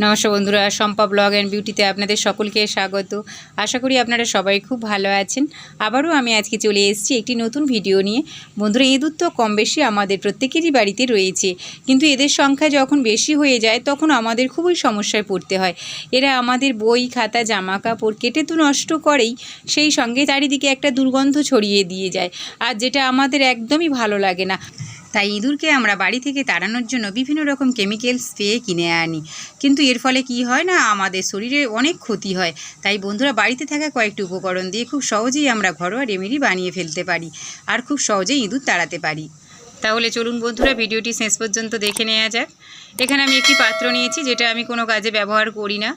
নমস্কার বন্ধুরা, Shampa blog and বিউটিতে আপনাদের সকলকে স্বাগত। আশা করি আপনারা সবাই খুব ভালো আছেন। আবারও আমি আজকে চলে এসেছি একটি নতুন ভিডিও নিয়ে। বন্ধুরা ইঁদুর তো কম বেশি আমাদের প্রত্যেকেরই বাড়িতে রয়েছে। কিন্তু এদের সংখ্যা যখন বেশি হয়ে যায়, তখন আমাদের খুবই সমস্যায় পড়তে হয়। এরা আমাদের বই, খাতা জামা কাপড় কেটে তো নষ্ট করেই সেই সঙ্গে চারিদিকে একটা দুর্গন্ধ ছড়িয়ে দিয়ে যায়। আর যেটা আমাদের একদমই ভালো লাগে না। তাই ইঁদুরকে আমরা বাড়ি থেকে তাড়ানোর জন্য বিভিন্ন রকম কেমিক্যাল স্প্রে কিনে আনি। কিন্তু এর ফলে কি হয় না, আমাদের শরীরে অনেক ক্ষতি হয়। তাই বন্ধুরা, বাড়িতে থাকা কয়েকটি উপকরণ দিয়ে খুব সহজেই আমরা ঘরোয়া রেমেডি বানিয়ে ফেলতে পারি। আর খুব সহজেই ইঁদুর তাড়াতে পারি। তাহলে চলুন বন্ধুরা, ভিডিওটি শেষ পর্যন্ত দেখে নেওয়া যাক। এখানে আমি একটি পাত্র নিয়েছি, যেটা আমি কোনো কাজে ব্যবহার করি না।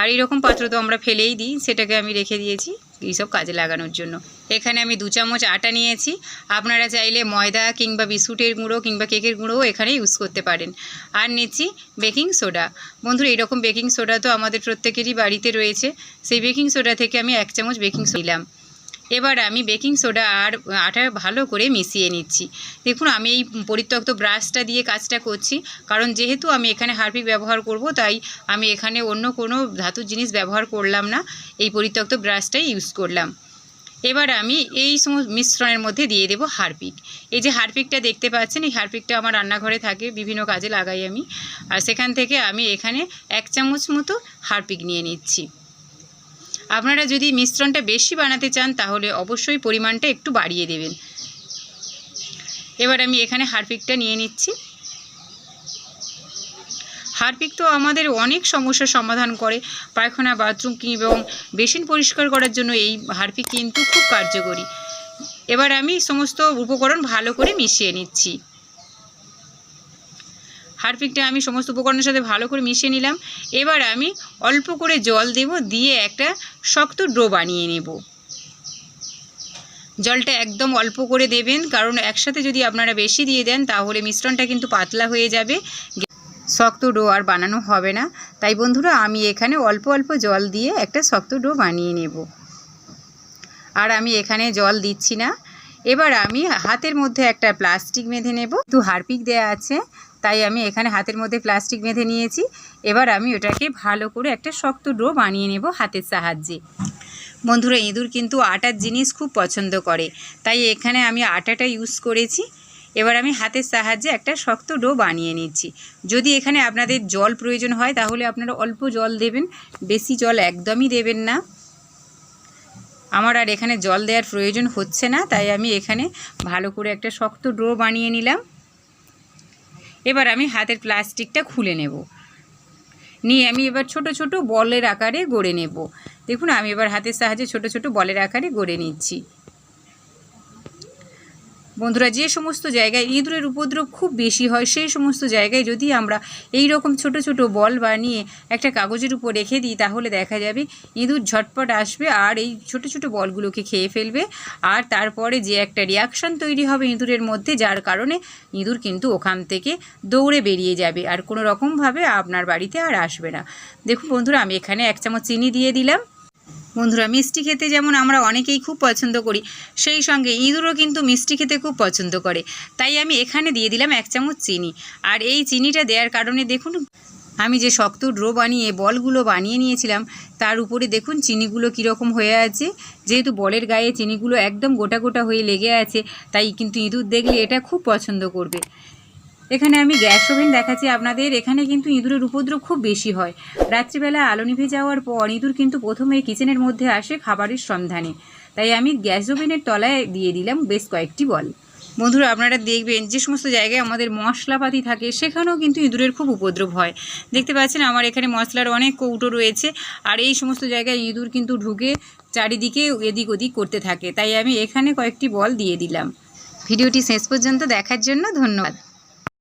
আর এরকম পাত্র তো আমরা ফেলেই দিই, সেটাকে আমি রেখে দিয়েছি এইসব কাজে লাগানোর জন্য। এখানে আমি দু চামচ আটা নিয়েছি, আপনারা চাইলে ময়দা কিংবা বিস্কুটের গুঁড়ো কিংবা কেকের গুঁড়োও এখানে ইউজ করতে পারেন। আর নিচ্ছি বেকিং সোডা। বন্ধুরা, এরকম বেকিং সোডা তো আমাদের প্রত্যেকেরই বাড়িতে রয়েছে, সেই বেকিং সোডা থেকে আমি এক চামচ বেকিং সোডা দিলাম এবার আমি বেকিং সোডা আর আটা ভালো করে মিশিয়ে নিচ্ছি। দেখুন, আমি এই পরিত্যক্ত ব্রাশটা দিয়ে কাজটা করছি। কারণ যেহেতু আমি এখানে হারপিক ব্যবহার করব, তাই আমি এখানে অন্য কোনো ধাতুর জিনিস ব্যবহার করলাম না। এই পরিত্যক্ত ব্রাশটাই ইউজ করলাম। এবার আমি এই সমস্ত মিশ্রণের মধ্যে দিয়ে দেব হারপিক। এই যে হারপিকটা দেখতে পাচ্ছেন, এই হারপিকটা আমার রান্নাঘরে থাকে, বিভিন্ন কাজে লাগাই আমি। আর সেখান থেকে আমি এখানে এক চামচ মতো হারপিক নিয়ে নিচ্ছি। আপনারা যদি মিশ্রণটা বেশি বানাতে চান, তাহলে অবশ্যই পরিমাণটা একটু বাড়িয়ে দেবেন। এবার আমি এখানে হারপিকটা নিয়ে নিচ্ছি। হারপিক তো আমাদের অনেক সমস্যার সমাধান করে। পায়খানা, বাথরুম এবং বেসিন পরিষ্কার করার জন্য এই হারপিক কিন্তু খুব কার্যকরী। এবার আমি সমস্ত উপকরণ ভালো করে মিশিয়ে নিচ্ছি। হারপিকটা আমি সমস্ত উপকরণের সাথে ভালো করে মিশিয়ে নিলাম। এবার আমি অল্প করে জল দেব, দিয়ে একটা শক্ত ডো বানিয়ে নেব। জলটা একদম অল্প করে দেবেন, কারণ একসাথে যদি আপনারা বেশি দিয়ে দেন, তাহলে মিশ্রণটা কিন্তু পাতলা হয়ে যাবে। শক্ত ডো আর বানানো হবে না। তাই বন্ধুরা, আমি এখানে অল্প অল্প জল দিয়ে একটা শক্ত ডো বানিয়ে নেব। আর আমি এখানে জল দিচ্ছি না। এবার আমি হাতের মধ্যে একটা প্লাস্টিক বেঁধে নেব। একটু হারপিক দেয়া আছে তাই আমি এখানে হাতের মধ্যে প্লাস্টিক বেঁধে নিয়েছি। এবার আমি ওটাকে ভালো করে একটা শক্ত ডো বানিয়ে নেব হাতের সাহায্যে। বন্ধুরা, ইঁদুর কিন্তু আটার জিনিস খুব পছন্দ করে, তাই এখানে আমি আটাটা ইউজ করেছি। এবার আমি হাতের সাহায্যে একটা শক্ত ডো বানিয়ে নিচ্ছি। যদি এখানে আপনাদের জল প্রয়োজন হয়, তাহলে আপনারা অল্প জল দেবেন, বেশি জল একদমই দেবেন না। আমার আর এখানে জল দেওয়ার প্রয়োজন হচ্ছে না, তাই আমি এখানে ভালো করে একটা শক্ত ডো বানিয়ে নিলাম। এবার আমি হাতের প্লাস্টিকটা খুলে নেব। নিয়ে আমি এবার ছোট ছোট বলের আকারে গড়ে নেব। দেখুন, আমি এবার হাতের সাহায্যে ছোট ছোট বলের আকারে গড়ে নিচ্ছি। বন্ধুরা, যে সমস্ত জায়গায় ইঁদুরের উপদ্রব খুব বেশি হয়, সেই সমস্ত জায়গায় যদি আমরা এই রকম ছোট ছোট বল বানিয়ে একটা কাগজের উপর রেখে দিই, তাহলে দেখা যাবে ইঁদুর ঝটপট আসবে আর এই ছোট ছোট বলগুলোকে খেয়ে ফেলবে। আর তারপরে যে একটা রিয়াকশান তৈরি হবে ইঁদুরের মধ্যে, যার কারণে ইঁদুর কিন্তু ওখান থেকে দৌড়ে বেরিয়ে যাবে আর কোনো রকমভাবে আপনার বাড়িতে আর আসবে না। দেখুন বন্ধুরা, আমি এখানে এক চামচ চিনি দিয়ে দিলাম। বন্ধুরা, মিষ্টি খেতে যেমন আমরা অনেকেই খুব পছন্দ করি, সেই সঙ্গে ইঁদুরও কিন্তু মিষ্টি খেতে খুব পছন্দ করে। তাই আমি এখানে দিয়ে দিলাম এক চামচ চিনি। আর এই চিনিটা দেওয়ার কারণে দেখুন, আমি যে শক্ত ড্রো বানিয়ে, বলগুলো বানিয়ে নিয়েছিলাম, তার উপরে দেখুন চিনিগুলো কীরকম হয়ে আছে। যেহেতু বলের গায়ে চিনিগুলো একদম গোটা গোটা হয়ে লেগে আছে, তাই কিন্তু ইঁদুর দেখলে এটা খুব পছন্দ করবে। এখানে আমি গ্যাস ওভেন দেখাচ্ছি আপনাদের। এখানে কিন্তু ইঁদুরের উপদ্রব খুব বেশি হয়। রাত্রিবেলা আলো নিভে যাওয়ার পর ইঁদুর কিন্তু প্রথমে কিচেনের মধ্যে আসে খাবারের সন্ধানে। তাই আমি গ্যাস ওভেনের তলায় দিয়ে দিলাম বেশ কয়েকটি বল। বন্ধুরা, আপনারা দেখবেন যে সমস্ত জায়গায় আমাদের মশলাপাতি থাকে, সেখানেও কিন্তু ইঁদুরের খুব উপদ্রব হয়। দেখতে পাচ্ছেন, আমার এখানে মশলার অনেক কৌটো রয়েছে আর এই সমস্ত জায়গায় ইঁদুর কিন্তু ঢুকে চারিদিকে এদিক ওদিক করতে থাকে। তাই আমি এখানে কয়েকটি বল দিয়ে দিলাম। ভিডিওটি শেষ পর্যন্ত দেখার জন্য ধন্যবাদ।